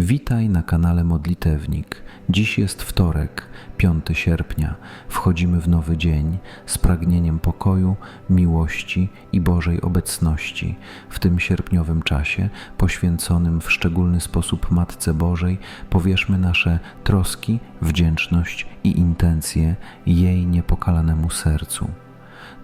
Witaj na kanale Modlitewnik. Dziś jest wtorek, 5 sierpnia. Wchodzimy w nowy dzień z pragnieniem pokoju, miłości i Bożej obecności. W tym sierpniowym czasie, poświęconym w szczególny sposób Matce Bożej, powierzmy nasze troski, wdzięczność i intencje jej niepokalanemu sercu.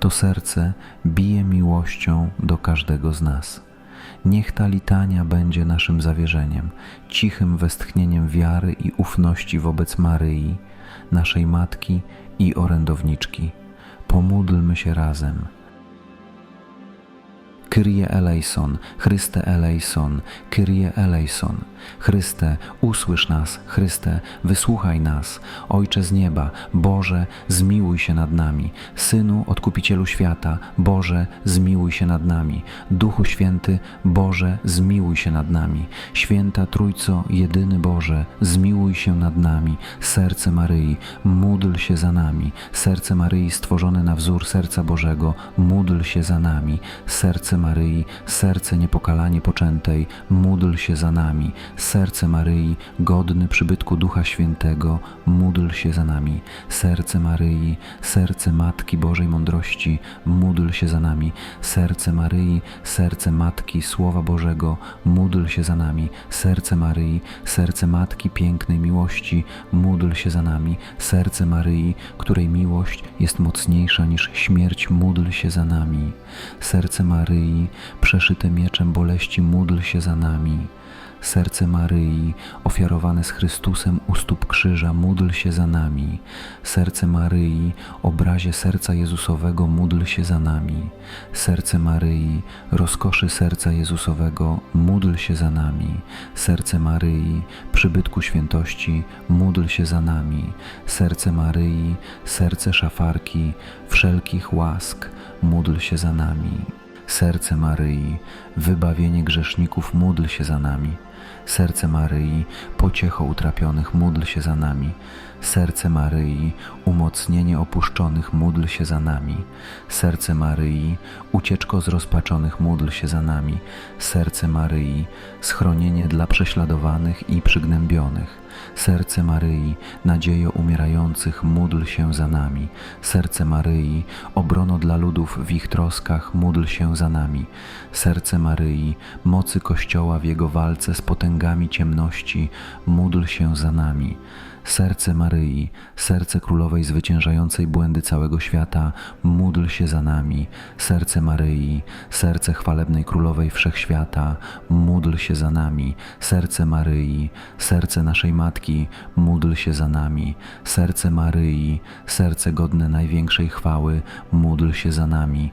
To serce bije miłością do każdego z nas. Niech ta litania będzie naszym zawierzeniem, cichym westchnieniem wiary i ufności wobec Maryi, naszej Matki i orędowniczki. Pomódlmy się razem. Kyrie eleison, Chryste eleison, Kyrie eleison. Chryste, usłysz nas, Chryste, wysłuchaj nas. Ojcze z nieba, Boże, zmiłuj się nad nami. Synu, Odkupicielu świata, Boże, zmiłuj się nad nami. Duchu Święty, Boże, zmiłuj się nad nami. Święta Trójco, jedyny Boże, zmiłuj się nad nami. Serce Maryi, módl się za nami. Serce Maryi stworzone na wzór serca Bożego, módl się za nami. Serce Maryi, serce niepokalanie poczętej, módl się za nami. Serce Maryi, godny przybytku Ducha Świętego, módl się za nami. Serce Maryi, serce Matki Bożej Mądrości, módl się za nami. Serce Maryi, serce Matki Słowa Bożego, módl się za nami. Serce Maryi, serce Matki Pięknej Miłości, módl się za nami. Serce Maryi, której miłość jest mocniejsza niż śmierć, módl się za nami. Serce Maryi, przeszyte mieczem boleści, módl się za nami. Serce Maryi, ofiarowane z Chrystusem u stóp krzyża, módl się za nami. Serce Maryi, obrazie serca Jezusowego, módl się za nami. Serce Maryi, rozkoszy serca Jezusowego, módl się za nami. Serce Maryi, przybytku świętości, módl się za nami. Serce Maryi, serce szafarki, wszelkich łask, módl się za nami. Serce Maryi, wybawienie grzeszników, módl się za nami. Serce Maryi, pociecho utrapionych, módl się za nami. Serce Maryi, umocnienie opuszczonych, módl się za nami. Serce Maryi, ucieczko zrozpaczonych, módl się za nami. Serce Maryi, schronienie dla prześladowanych i przygnębionych. Serce Maryi, nadziejo umierających, módl się za nami. Serce Maryi, obrono dla ludów w ich troskach, módl się za nami. Serce Maryi, mocy Kościoła w jego walce z potęgami ciemności, módl się za nami. Serce Maryi, serce królowej zwyciężającej błędy całego świata, módl się za nami. Serce Maryi, serce chwalebnej królowej wszechświata, módl się za nami. Serce Maryi, serce naszej Matki, módl się za nami. Serce Maryi, serce godne największej chwały, módl się za nami.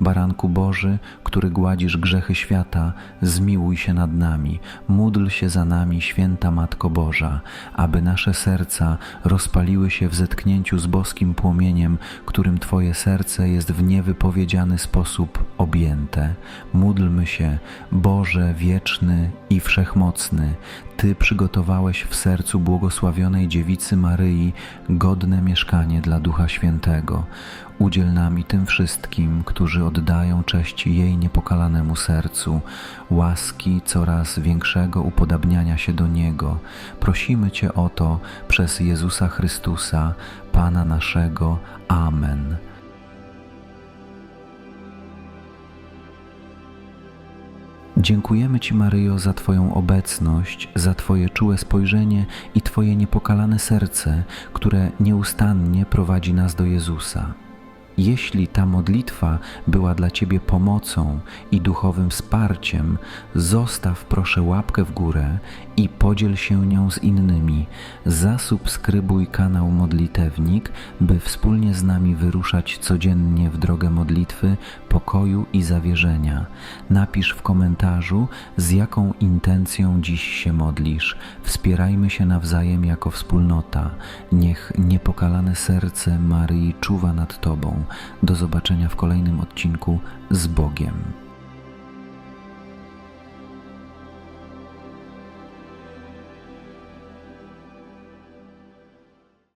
Baranku Boży, który gładzisz grzechy świata, zmiłuj się nad nami, módl się za nami, święta Matko Boża, aby nasze serca rozpaliły się w zetknięciu z boskim płomieniem, którym Twoje serce jest w niewypowiedziany sposób objęte. Módlmy się, Boże wieczny i wszechmocny, Ty przygotowałeś w sercu błogosławionej dziewicy Maryi godne mieszkanie dla Ducha Świętego. Udziel nam i tym wszystkim, którzy oddają cześć jej niepokalanemu sercu, łaski coraz większego upodabniania się do Niego. Prosimy Cię o to przez Jezusa Chrystusa, Pana naszego. Amen. Dziękujemy Ci, Maryjo, za Twoją obecność, za Twoje czułe spojrzenie i Twoje niepokalane serce, które nieustannie prowadzi nas do Jezusa. Jeśli ta modlitwa była dla Ciebie pomocą i duchowym wsparciem, zostaw proszę łapkę w górę i podziel się nią z innymi. Zasubskrybuj kanał Modlitewnik, by wspólnie z nami wyruszać codziennie w drogę modlitwy, pokoju i zawierzenia. Napisz w komentarzu, z jaką intencją dziś się modlisz. Wspierajmy się nawzajem jako wspólnota. Niech niepokalane serce Maryi czuwa nad Tobą. Do zobaczenia w kolejnym odcinku z Bogiem.